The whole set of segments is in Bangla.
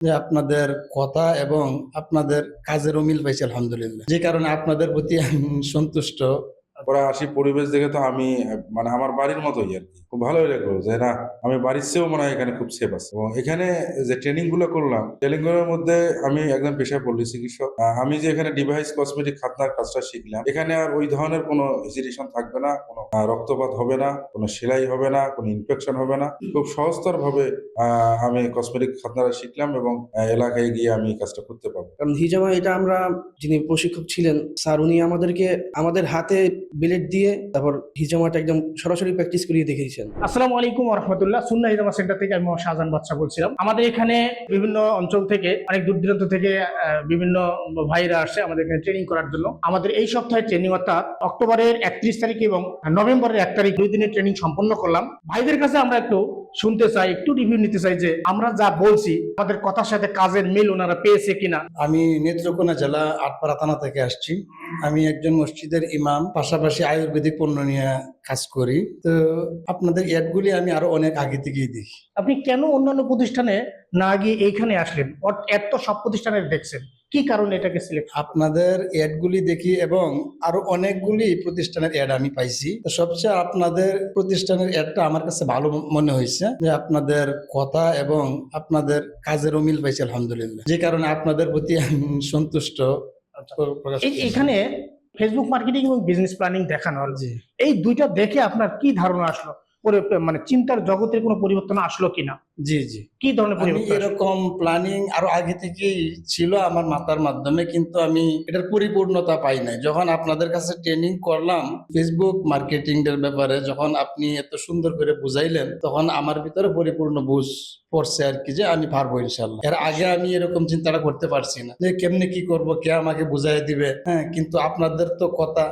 যে আপনাদের কথা এবং আপনাদের কাজের মিল পাইছে, আলহামদুলিল্লাহ। যে কারণে আপনাদের প্রতি আমি সন্তুষ্ট। পরে আসি পরিবেশ দেখে তো আমি মানে আমার বাড়ির মতোই আর কি। খুব ভালোই লাগল যে না, আমি বাড়ির চেয়েও মনে হয় এখানে খুব সেফ আছে। এবং এখানে যে ট্রেনিংগুলো করলাম ট্রেনিংগুলোর মধ্যে আমি একদম পেশায় পল্লী চিকিৎসক। আমি যে এখানে ডিভাইস কসমেটিক খাতনার কাজটা শিখলাম, এখানে আর ওই ধরনের কোনো হেজিটেশন থাকবে না, কোনো রক্তপাত হবে না, কোনো সেলাই হবে না, কোনো ইনফেকশন হবে না। খুব সহজতর ভাবে আমি কসমেটিক খাতনাটা শিখলাম এবং এলাকায় গিয়ে আমি কাজটা করতে পারব। কারণ হিজামা এটা আমরা যিনি প্রশিক্ষক ছিলেন, স্যার, উনি আমাদেরকে, আমাদের হাতে বিলেট দিয়ে তারপর হিজামাটা একদম সরাসরি প্র্যাকটিস করিয়ে দেখিয়েছেন আসসালামু আলাইকুম রহমতুল্লাহ সুন্না হিজামা সেন্টার থেকে আমি শাহজান বাচ্চা বলছিলাম। আমাদের এখানে বিভিন্ন অঞ্চল থেকে, অনেক দূর দূরান্ত থেকে বিভিন্ন ভাইরা আসে আমাদের এখানে ট্রেনিং করার জন্য। আমাদের এই সপ্তাহে ট্রেনিং অর্থাৎ অক্টোবরের একত্রিশ তারিখ এবং নভেম্বরের এক তারিখ দুই দিনের ট্রেনিং সম্পন্ন করলাম। ভাইদের কাছে আমরা একটু শুনতে চাই একটু রিভিউ নিতে চাই যে আমরা যা বলছি আমাদের কথার সাথে কাজের মিল ওনারা পেয়েছে কিনা। আমি নেত্রকোনা জেলা আটপাড়া থানা থেকে আসছি। আমি একজন মসজিদের ইমাম পাশাপাশি আয়ুর্বেদিক পণ্য নিয়ে কাজ করি। তো আপনাদের অ্যাডগুলি আমি আরও অনেক আগে থেকেই দেখি। আপনি কেন অন্যান্য প্রতিষ্ঠানে না গিয়ে এইখানে আসলেন। এত তো সব প্রতিষ্ঠানে দেখছেন। কি কারণে এটাকে সিলেক্ট আপনাদের অ্যাডগুলি দেখি এবং আরও অনেকগুলি প্রতিষ্ঠানের অ্যাড আমি পাইছি। তো সবচেয়ে আপনাদের প্রতিষ্ঠানের অ্যাডটা আমার কাছে ভালো মনে হয়েছে যে আপনাদের কথা এবং আপনাদের কাজের অমিল পাইছি আলহামদুলিল্লাহ। যে কারণে আপনাদের প্রতি আমি সন্তুষ্ট। এখানে ফেসবুক মার্কেটিং এবং বিজনেস প্ল্যানিং দেখানো হলো। এই দুইটা দেখে আপনার কি ধারণা আসলো? মানে চিন্তার জগতের কোনো পরিবর্তন আসলো কিনা? জি জি। কি ধরনের পরিবর্তন এরকম প্ল্যানিং আরও আগে থেকেই ছিল আমার মাথার মাধ্যমে কিন্তু আমি এটার পরিপূর্ণতা পাই নাই। যখন আপনাদের কাছে ট্রেনিং করলাম ফেসবুক মার্কেটিং এর ব্যাপারে যখন আপনি এত সুন্দর করে বুঝাইলেন তখন আমার ভিতরে পরিপূর্ণ বুঝ পড়ছে আর কি যে আমি পারব ইনশাল্লাহ এর আগে আমি এরকম চিন্তাটা করতে পারছি না যে কেমনে কি করব কে আমাকে বুঝাই দিবে? হ্যাঁ কিন্তু আপনাদের তো কথা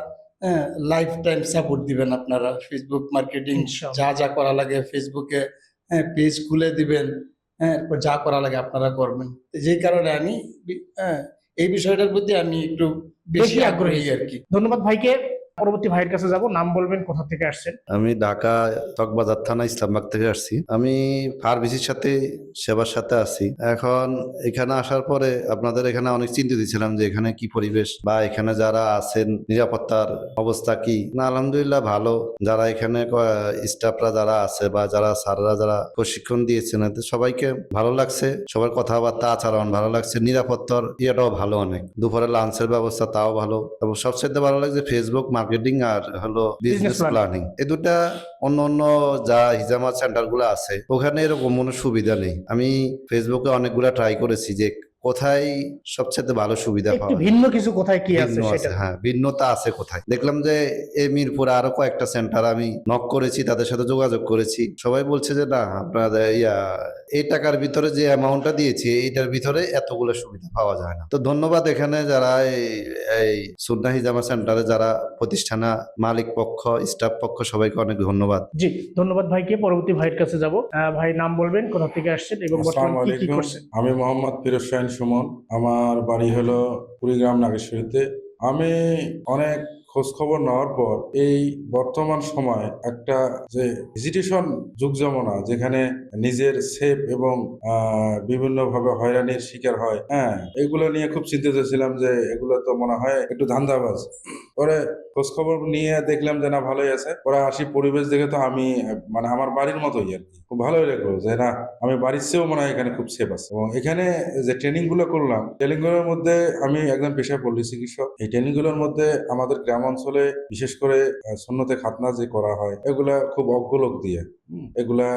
লাইফ টাইম সাপোর্ট দিবেন আপনারা। ফেসবুক মার্কেটিং যা যা করা লাগে ফেসবুকে হ্যাঁ পেজ খুলে দিবেন হ্যাঁ যা করা লাগে আপনারা করবেন। যে কারণে আমি হ্যাঁ এই বিষয়টার প্রতি আমি একটু বেশি। আগ্রহী আর কি। ধন্যবাদ ভাইকে। পরবর্তী ভাইয়ের কাছে যাব, নাম বলবেন, কোথা থেকে আসছেন? আমি ঢাকা চকবাজার থানা ইসলামবাগ থেকে আসছি। আমি ফার্মেসির সাথে সেবার সাথে আছি। এখন এখানে আসার পরে আপনাদের এখানে অনেক চিন্তিত ছিলাম যে এখানে কি পরিবেশ বা এখানে যারা আছেন, নিরাপত্তার অবস্থা কি? না, আলহামদুলিল্লাহ ভালো। যারা এখানে স্টাফরা যারা আছে বা যারা স্যাররা যারা প্রশিক্ষণ দিয়েছেন সবাইকে ভালো লাগছে। সবার কথাবার্তা আচরণ ভালো লাগছে। নিরাপত্তার ইয়েটাও ভালো অনেক। দুপুরে লাঞ্চের ব্যবস্থা তাও ভালো। এবং সবচেয়ে ভালো লাগছে ফেসবুক মার্কেটিং আর হলো বিজনেস প্ল্যানিং এ দুটা অন্য অন্য যা হিজামা সেন্টারগুলো আছে ওখানে এরকম কোনো সুবিধা নেই। আমি ফেসবুকে অনেকগুলা ট্রাই করেছি যে কোথায় সবচেয়ে ভালো সুবিধা পাওয়া ভিন্ন কিছু কোথায় কি আছে সেটা? হ্যাঁ ভিন্নতা আছে কোথায়? দেখলাম যে এই মিরপুরে আরও কয়েকটা সেন্টার আমি নক করেছি তাদের সাথে যোগাযোগ করেছি। সবাই বলছে যে না আপনাদের ইয়া এই টাকার ভিতরে যে অ্যামাউন্টটা দিয়েছি এইটার ভিতরে এতগুলো সুবিধা পাওয়া যায় না। তো ধন্যবাদ এখানে যারা এই সুন্না হিজামা সেন্টারে যারা প্রতিষ্ঠানা মালিক পক্ষ স্টাফ পক্ষ সবাইকে অনেক ধন্যবাদ। জি ধন্যবাদ ভাইকে। পরবর্তী ভাইয়ের কাছে যাব। ভাই নাম বলবেন কোথা থেকে আসছেন এবং বর্তমানে কি কি করছেন? আমি মোহাম্মদ ফিরোজ সুমন। আমার বাড়ি হলো কুড়িগ্রাম নাগেশ্বরীতে। আমি অনেক খোঁজ খবর নেওয়ার পর এই বর্তমান সময় একটা যে ভিজিটেশন যুগ জমানা যেখানে নিজের সেফ এবং বিভিন্ন ভাবে হয়রানির শিকার হয় হ্যাঁ এগুলো নিয়ে খুব চিন্তিত ছিলাম যে এগুলো তো মনে হয় একটু ধান্দাবাজ। পরে খোঁজ খবর নিয়ে দেখলাম যে না, ভালোই আছে। পরে আসি পরিবেশ দেখে তো আমি মানে আমার বাড়ির মতোই আর কি। খুব ভালোই লাগল যে না, আমি বাড়ির চেয়েও মনে হয় এখানে খুব সেফ আছে। এবং এখানে যে ট্রেনিংগুলো করলাম ট্রেনিংগুলোর মধ্যে আমি একজন পেশায় পল্লী চিকিৎসক। এই ট্রেনিংগুলোর মধ্যে আমাদের গ্রাম অঞ্চলে বিশেষ করে সুন্নতে খাতনা যে করা হয় এগুলা খুব অজ্ঞলোক দিয়ে। এগুলা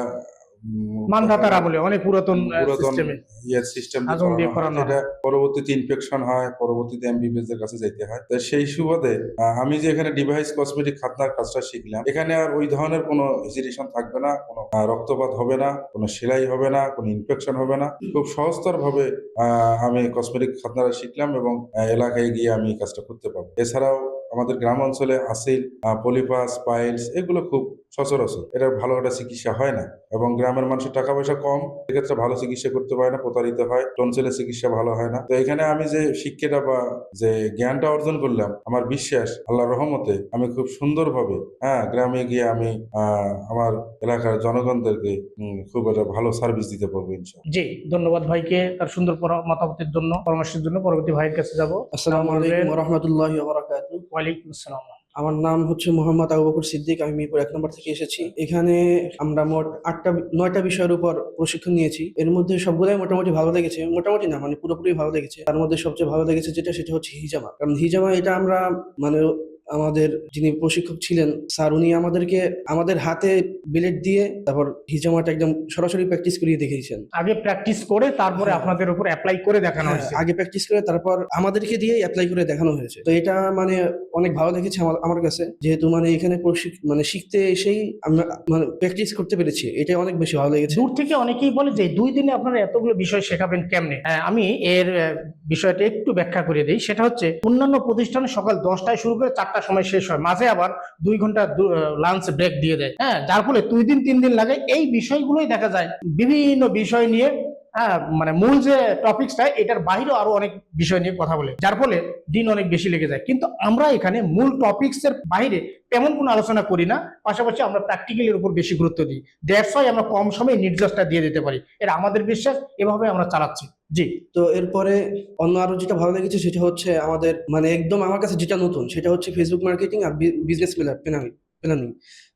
মানধাতার আমলে অনেক পুরাতন পুরাতন সিস্টেমে ইয়ে সিস্টেম দিয়ে করানো এটা পরবর্তীতে ইনফেকশন হয় পরবর্তীতে এমবিবিএস এর কাছে যাইতে হয়। তো সেই সুবাদে আমি যে এখানে ডিভাইস কসমেটিক খাতনার কাজটা শিখলাম এখানে আর ওই ধরনের কোনো হেজিটেশন থাকবে না কোনো রক্তপাত হবে না কোনো সেলাই হবে না কোনো ইনফেকশন হবে না। খুব সহজতর ভাবে আহ, আমি কসমেটিক খাতনাটা শিখলাম এবং এলাকায় গিয়ে আমি এই কাজটা করতে পারব। এছাড়াও আমাদের গ্রাম অঞ্চলে আসিল পলিপাস পাইলস এগুলো খুব সচরাচর। এটা ভালো একটা চিকিৎসা হয় না। এবং গ্রামের মানুষের টাকা পয়সা কম সেক্ষেত্রে ভালো চিকিৎসা করতে পারে না প্রতারিত হয় টনসিলের চিকিৎসা ভালো হয় না। তো এখানে আমি যে শিক্ষাটা বা যে জ্ঞানটা অর্জন করলাম আমার বিশ্বাস আল্লাহ রহমতে আমি খুব সুন্দরভাবে হ্যাঁ গ্রামে গিয়ে আমি আহ, আমার এলাকার জনগণদেরকে খুব একটা ভালো সার্ভিস দিতে পারব ইনশাআল্লাহ। জি ধন্যবাদ ভাইকে তার সুন্দর মতামতের জন্য পরামর্শের জন্য। পরবর্তী ভাইয়ের কাছে যাব। আসসালামু আলাইকুম রহমতুল্লাহ ওয়ালাইকুম আসসালাম। আমার নাম হচ্ছে মোহাম্মদ আবু বকর সিদ্দিক, আমি মিরপুর এক নম্বর থেকে এসেছি। এখানে আমরা মোট আটটা, নয়টা বিষয়ের উপর প্রশিক্ষণ নিয়েছি। এর মধ্যে সবগুলাই মোটামুটি ভালো লেগেছে। মোটামুটি না মানে পুরোপুরি ভালো লেগেছে। তার মধ্যে সবচেয়ে ভালো লেগেছে যেটা, সেটা হচ্ছে হিজামা। কারণ হিজামা, এটা আমরা মানে আমাদের যিনি প্রশিক্ষক ছিলেন স্যার উনি আমাদেরকে আমাদের হাতে বিলেট দিয়ে তারপর হিজামাটা একদম সরাসরি প্র্যাকটিস করিয়ে দেখিয়েছেন। আগে প্র্যাকটিস করে তারপরে হ্যাঁ। আপনাদের উপর অ্যাপ্লাই করে দেখানো হ্যাঁ, হয়েছে। আগে প্র্যাকটিস করে তারপর আমাদেরকে দিয়ে অ্যাপ্লাই করে দেখানো হয়েছে। তো এটা মানে অনেক ভালো লেগেছে আমার আমার কাছে যেহেতু মানে এখানে মানে শিখতে এসেই আমরা মানে প্র্যাকটিস করতে পেরেছি এটা অনেক বেশি ভালো লেগেছে। দূর থেকে অনেকেই বলে যে দুই দিনে আপনারা এতগুলো বিষয় শেখাবেন কেমনে? আমি এর বিষয়টা একটু ব্যাখ্যা করে দিই। সেটা হচ্ছে অন্যান্য প্রতিষ্ঠানে সকাল দশটায় শুরু করে চারটার সময় শেষ হয়। মাঝে আবার দুই ঘণ্টা লাঞ্চ ব্রেক দিয়ে দেয়। হ্যাঁ যার ফলে দুই দিন, তিন দিন লাগে। এই বিষয়গুলোই দেখা যায়। বিভিন্ন বিষয় নিয়ে হ্যাঁ মানে মূল যে টপিকসটা এটার বাইরেও আরও অনেক বিষয় নিয়ে কথা বলে। যার ফলে দিন অনেক বেশি লেগে যায়। কিন্তু আমরা এখানে মূল টপিকস এর বাইরে তেমন কোনো আলোচনা করি না। পাশাপাশি আমরা প্র্যাকটিক্যালের উপর বেশি গুরুত্ব দিই। ওয়াই আমরা কম সময়ে নির্দেশটা দিয়ে দিতে পারি। এটা আমাদের বিশ্বাস, এভাবে আমরা চালাচ্ছি। জি। তো এরপরে অন্য আরও যেটা ভালো লেগেছে, সেটা হচ্ছে আমাদের মানে একদম আমার কাছে যেটা নতুন, সেটা হচ্ছে ফেসবুক মার্কেটিং আর বিজনেস প্ল্যানিং প্ল্যানিং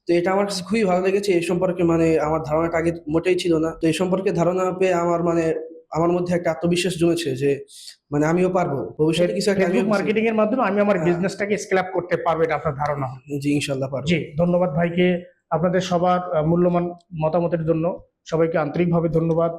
তো এটা আমার কাছে খুবই ভালো লেগেছে। এই সম্পর্কে মানে আমার ধারণাটা আগে মোটেই ছিল না। তো এই সম্পর্কে ধারণা পেয়ে আমার মানে আমার মধ্যে একটা আত্মবিশ্বাস জমেছে যে মানে আমিও পারব। ভবিষ্যতে কিছু একটা মার্কেটিং এর মাধ্যমে আমি আমার। বিজনেসটাকে স্কেল আপ করতে পারব এটা আপনার ধারণা। জি ইনশাল্লাহ পারব। জি ধন্যবাদ ভাইকে। আপনাদের সবার মূল্যবান মতামতের জন্য সবাইকে আন্তরিকভাবে ধন্যবাদ।